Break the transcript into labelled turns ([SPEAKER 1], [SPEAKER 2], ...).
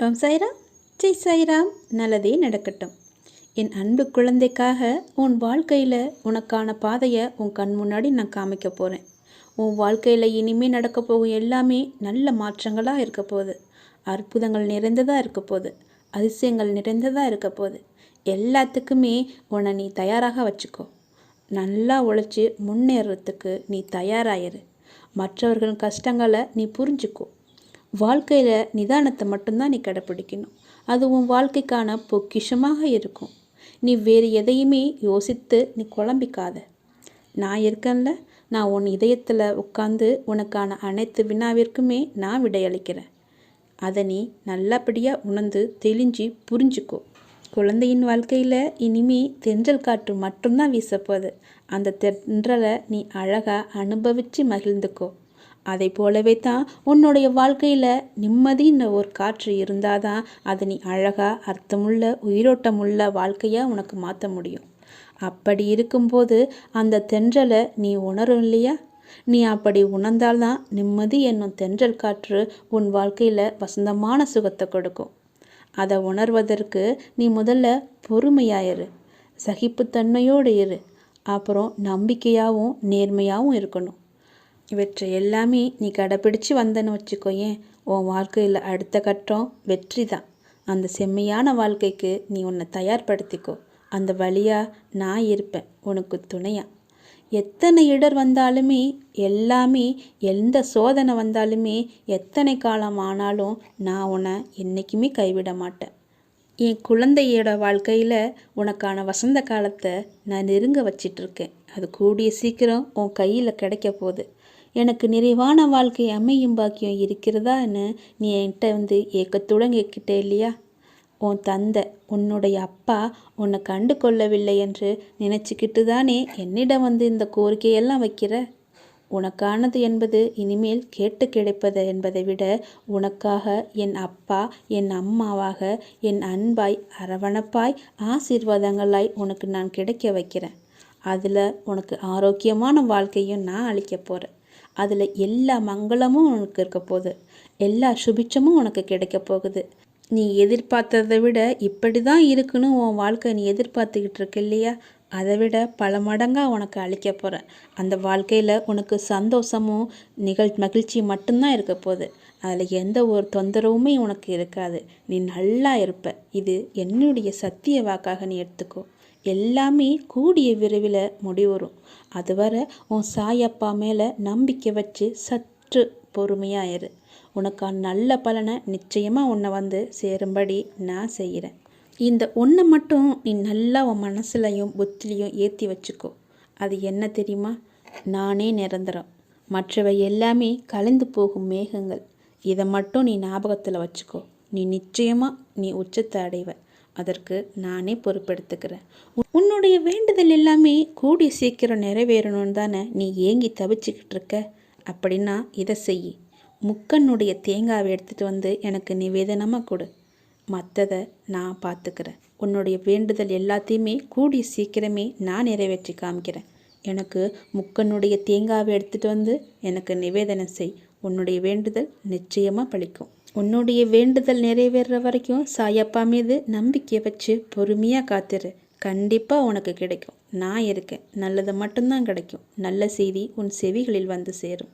[SPEAKER 1] ஓம் சாய்ராம் ஜெய் சாய்ராம் நல்லதே நடக்கட்டும். என் அன்பு குழந்தைக்காக உன் வாழ்க்கையில் உனக்கான பாதையை உன் கண் முன்னாடி நான் காமிக்க போகிறேன் உன் வாழ்க்கையில் இனிமேல் நடக்க போகும் எல்லாமே நல்ல மாற்றங்களாக இருக்க போகுது. அற்புதங்கள் நிறைந்ததாக இருக்க போகுது. அதிசயங்கள் நிறைந்ததாக இருக்க போகுது. எல்லாத்துக்குமே உன்னை நீ தயாராக வச்சுக்கோ. நல்லா உழைச்சி முன்னேறத்துக்கு நீ தயாராயிரு. மற்றவர்களின் கஷ்டங்களை நீ புரிஞ்சுக்கோ. வாழ்க்கையில் நிதானத்தை மட்டும்தான் நீ கடைப்பிடிக்கணும். அது உன் வாழ்க்கைக்கான பொக்கிஷமாக இருக்கும். நீ வேறு எதையுமே யோசித்து நீ குழம்பிக்காத. நான் இருக்கேன்ல. நான் உன் இதயத்தில் உட்காந்து உனக்கான அனைத்து வினாவிற்குமே நான் விடையளிக்கிறேன். அதை நீ நல்லபடியாக உணர்ந்து தெளிஞ்சு புரிஞ்சுக்கோ. குழந்தையின் வாழ்க்கையில் இனிமே தென்றல் காற்று மட்டும்தான் வீசப்போகுது. அந்த தென்றலை நீ அழகாக அனுபவித்து மகிழ்ந்துக்கோ. அதை போலவே தான் உன்னுடைய வாழ்க்கையில் நிம்மதின்ற ஒரு காற்று இருந்தால் தான் அதை நீ அழகாக அர்த்தமுள்ள உயிரோட்டமுள்ள வாழ்க்கையாக உனக்கு மாற்ற முடியும். அப்படி இருக்கும்போது அந்த தென்றலை நீ உணரும் இல்லையா? நீ அப்படி உணர்ந்தால்தான் நிம்மதி என்னும் தென்றல் காற்று உன் வாழ்க்கையில் வசந்தமான சுகத்தை கொடுக்கும். அதை உணர்வதற்கு நீ முதல்ல பொறுமையாயிரு சகிப்புத்தன்மையோடு இரு. அப்புறம் நம்பிக்கையாகவும் நேர்மையாகவும் இருக்கணும். இவற்றை எல்லாமே நீ கடைப்பிடிச்சு வந்தேன்னு வச்சுக்கோயேன். உன் வாழ்க்கையில் அடுத்த கட்டம் வெற்றி தான். அந்த செம்மையான வாழ்க்கைக்கு நீ உன்னை தயார்படுத்திக்கோ. அந்த வழியாக நான் இருப்பேன். உனக்கு துணையா. எத்தனை இடர் வந்தாலுமே எல்லாமே எந்த சோதனை வந்தாலுமே எத்தனை காலம் ஆனாலும் நான் உன்னை என்றைக்குமே கைவிட மாட்டேன். என் குழந்தையோட வாழ்க்கையில் உனக்கான வசந்த காலத்தை நான் நெருங்க வச்சிட்ருக்கேன். அது கூடிய சீக்கிரம் உன் கையில் கிடைக்க போகுது. எனக்கு நிறைவான வாழ்க்கை அமையும் பாக்கியம் இருக்கிறதான்னு நீ என்கிட்ட வந்து ஏக்கத்துடன் கேட்கிட்ட இல்லையா? உன் தந்தை உன்னுடைய அப்பா உன்னை கண்டு கொள்ளவில்லை என்று நினச்சிக்கிட்டு தானே என்னிடம் வந்து இந்த கோரிக்கையெல்லாம் வைக்கிற? உனக்கானது என்பது இனிமேல் கேட்டு கிடைப்பது என்பதை விட உனக்காக என் அப்பா என் அம்மாவாக என் அன்பாய் அரவணப்பாய் ஆசீர்வாதங்களாய் உனக்கு நான் கிடைக்க வைக்கிறேன். அதில் உனக்கு ஆரோக்கியமான வாழ்க்கையும் நான் அளிக்க போகிறேன் அதில் எல்லா மங்களமும் உனக்கு இருக்க போகுது. எல்லா சுபிச்சமும் உனக்கு கிடைக்க போகுது. நீ எதிர்பார்த்ததை விட இப்படி தான் இருக்குன்னு உன் வாழ்க்கை நீ எதிர்பார்த்துக்கிட்டு இருக்க இல்லையா? அதை விட பல மடங்காக உனக்கு அளிக்க போகிறேன் அந்த வாழ்க்கையில் உனக்கு சந்தோஷமும் நிகழ் மகிழ்ச்சி மட்டும்தான் இருக்க போகுது. அதில் எந்த ஒரு தொந்தரவுமே உனக்கு இருக்காது. நீ நல்லா இருப்ப. இது என்னுடைய சத்திய வாக்காக நீ எடுத்துக்கோ. எல்லாமே கூடிய விரைவில் முடிவரும் அதுவரை உன் சாயப்பா மேலே நம்பிக்கை வச்சு சற்று பொறுமையாக உனக்கான நல்ல பலனை நிச்சயமாக உன்னை வந்து சேரும்படி நான் செய்கிறேன் இந்த ஒன்றை மட்டும் நீ நல்லா உன் மனசுலையும் புத்திலையும் ஏற்றி வச்சுக்கோ. அது என்ன தெரியுமா? நானே நிரந்தரம். மற்றவை எல்லாமே கலைந்து போகும் மேகங்கள். இதை மட்டும் நீ ஞாபகத்தில் வச்சுக்கோ. நீ நிச்சயமாக நீ உச்சத்தை அடைவ. அதற்கு நானே பொறுப்பெடுத்துக்கிறேன். உன்னுடைய வேண்டுதல் எல்லாமே கூடி சீக்கிரம் நிறைவேறணும்னு தானே நீ ஏங்கி தவிச்சுக்கிட்டு இருக்க? அப்படின்னா இதை செய். முக்கனுடைய தேங்காவை எடுத்துகிட்டு வந்து எனக்கு நிவேதனமாக கொடு. மற்றதை நான் பார்த்துக்கிறேன். உன்னுடைய வேண்டுதல் எல்லாத்தையுமே கூடி சீக்கிரமே நான் நிறைவேற்றி காமிக்கிறேன். எனக்கு முக்கனுடைய தேங்காவை எடுத்துகிட்டு வந்து எனக்கு நிவேதனம் செய். உன்னுடைய வேண்டுதல் நிச்சயமாக பழிக்கும். உன்னுடைய வேண்டுதல் நிறைவேற வரைக்கும் சாயப்பா மீது நம்பிக்கை வச்சு பொறுமையாக காத்துரு. கண்டிப்பாக உனக்கு கிடைக்கும். நான் இருக்கேன். நல்லது மட்டும்தான் கிடைக்கும். நல்ல செய்தி உன் செவிகளில் வந்து சேரும்.